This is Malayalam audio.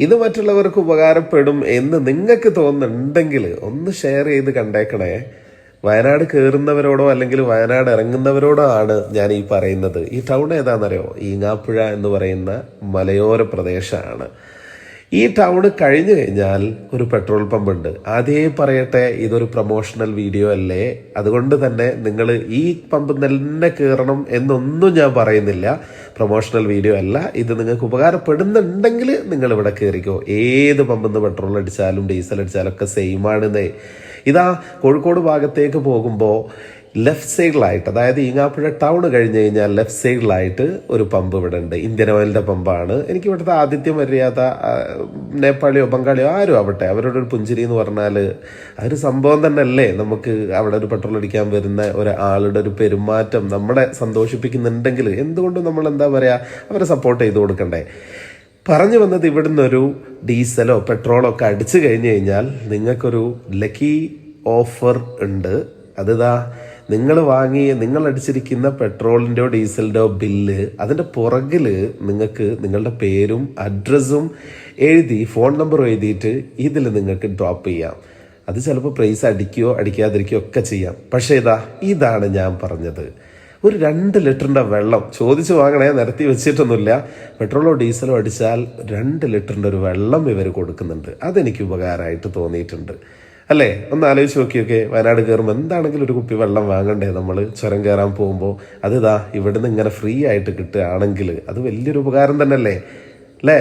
ഇത് മറ്റുള്ളവർക്ക് ഉപകാരപ്പെടും എന്ന് നിങ്ങൾക്ക് തോന്നുന്നുണ്ടെങ്കിൽ ഒന്ന് ഷെയർ ചെയ്ത് കണ്ടേക്കണേ. വയനാട് കയറുന്നവരോടോ അല്ലെങ്കിൽ വയനാട് ഇറങ്ങുന്നവരോടോ ആണ് ഞാൻ ഈ പറയുന്നത്. ഈ ടൗൺ ഏതാണെന്നറിയോ? ഈങ്ങാപ്പുഴ എന്ന് പറയുന്ന മലയോര പ്രദേശമാണ്. ഈ ടൗൺ കഴിഞ്ഞു കഴിഞ്ഞാൽ ഒരു പെട്രോൾ പമ്പ് ഉണ്ട് ആദ്യമേ പറയട്ടെ ഇതൊരു പ്രൊമോഷണൽ വീഡിയോ അല്ലേ? അതുകൊണ്ട് തന്നെ നിങ്ങൾ ഈ പമ്പ് തന്നെ കയറണം എന്നൊന്നും ഞാൻ പറയുന്നില്ല. പ്രൊമോഷണൽ വീഡിയോ അല്ല. ഇത് നിങ്ങൾക്ക് ഉപകാരപ്പെടുന്നുണ്ടെങ്കിൽ നിങ്ങൾ ഇവിടെ കയറിക്കോ ഏത് പമ്പിൽ നിന്ന് പെട്രോൾ അടിച്ചാലും ഡീസൽ അടിച്ചാലും ഒക്കെ സെയിം ആണെന്നേ ഇതാ കോഴിക്കോട് ഭാഗത്തേക്ക് പോകുമ്പോൾ ലെഫ്റ്റ് സൈഡിലായിട്ട് അതായത് ഈങ്ങാപ്പുഴ ടൗൺ കഴിഞ്ഞ് കഴിഞ്ഞാൽ ലെഫ്റ്റ് സൈഡിലായിട്ട് ഒരു പമ്പ് ഇവിടെ ഉണ്ട്. ഇന്ത്യൻ ഓയിലിന്റെ പമ്പാണ്. എനിക്ക് ഇവിടുത്തെ ആതിഥ്യം മര്യാദ നേപ്പാളിയോ ബംഗാളിയോ ആരും ആവട്ടെ. അവരുടെ ഒരു പുഞ്ചിരി എന്ന് പറഞ്ഞാൽ അതൊരു സംഭവം തന്നെ അല്ലേ നമുക്ക് അവിടെ ഒരു പെട്രോൾ അടിക്കാൻ വരുന്ന ഒരാളുടെ ഒരു പെരുമാറ്റം നമ്മളെ സന്തോഷിപ്പിക്കുന്നുണ്ടെങ്കിൽ എന്തുകൊണ്ടും നമ്മൾ എന്താ പറയുക അവരെ സപ്പോർട്ട് ചെയ്ത് കൊടുക്കണ്ടേ. പറഞ്ഞു വന്നത് ഇവിടുന്ന് ഒരു ഡീസലോ പെട്രോളോ ഒക്കെ അടിച്ചു കഴിഞ്ഞ് കഴിഞ്ഞാൽ നിങ്ങൾക്കൊരു ലക്കി ഓഫർ ഉണ്ട്. അതിതാ നിങ്ങൾ വാങ്ങി നിങ്ങൾ അടിച്ചിരിക്കുന്ന പെട്രോളിന്റെയോ ഡീസലിന്റെയോ ബില്ല് അതിന്റെ പുറകിൽ നിങ്ങൾക്ക് നിങ്ങളുടെ പേരും അഡ്രസ്സും എഴുതി ഫോൺ നമ്പറും എഴുതിയിട്ട് ഇതിൽ നിങ്ങൾക്ക് ഡ്രോപ്പ് ചെയ്യാം. അത് ചിലപ്പോൾ പ്രൈസ് അടിക്കുകയോ അടിക്കാതിരിക്കുകയോ ഒക്കെ ചെയ്യാം. പക്ഷേ ഇതാ ഇതാണ് ഞാൻ പറഞ്ഞത്. ഒരു രണ്ട് ലിറ്ററിന്റെ വെള്ളം ചോദിച്ചു വാങ്ങണേ നിരത്തി വെച്ചിട്ടൊന്നുമില്ല. പെട്രോളോ ഡീസലോ അടിച്ചാൽ രണ്ട് ലിറ്ററിന്റെ ഒരു വെള്ളം ഇവർ കൊടുക്കുന്നുണ്ട്. അതെനിക്ക് ഉപകാരമായിട്ട് തോന്നിയിട്ടുണ്ട്. അല്ലേ? ഒന്ന് ആലോചിച്ച് നോക്കിയൊക്കെ വയനാട് കയറുമ്പോൾ എന്താണെങ്കിലും ഒരു കുപ്പി വെള്ളം വാങ്ങണ്ടേ നമ്മൾ ചുരം കയറാൻ പോകുമ്പോൾ അത് ഇതാ ഇവിടുന്ന് ഇങ്ങനെ ഫ്രീ ആയിട്ട് കിട്ടുകയാണെങ്കിൽ അത് വലിയൊരു ഉപകാരം തന്നെ അല്ലേ അല്ലേ?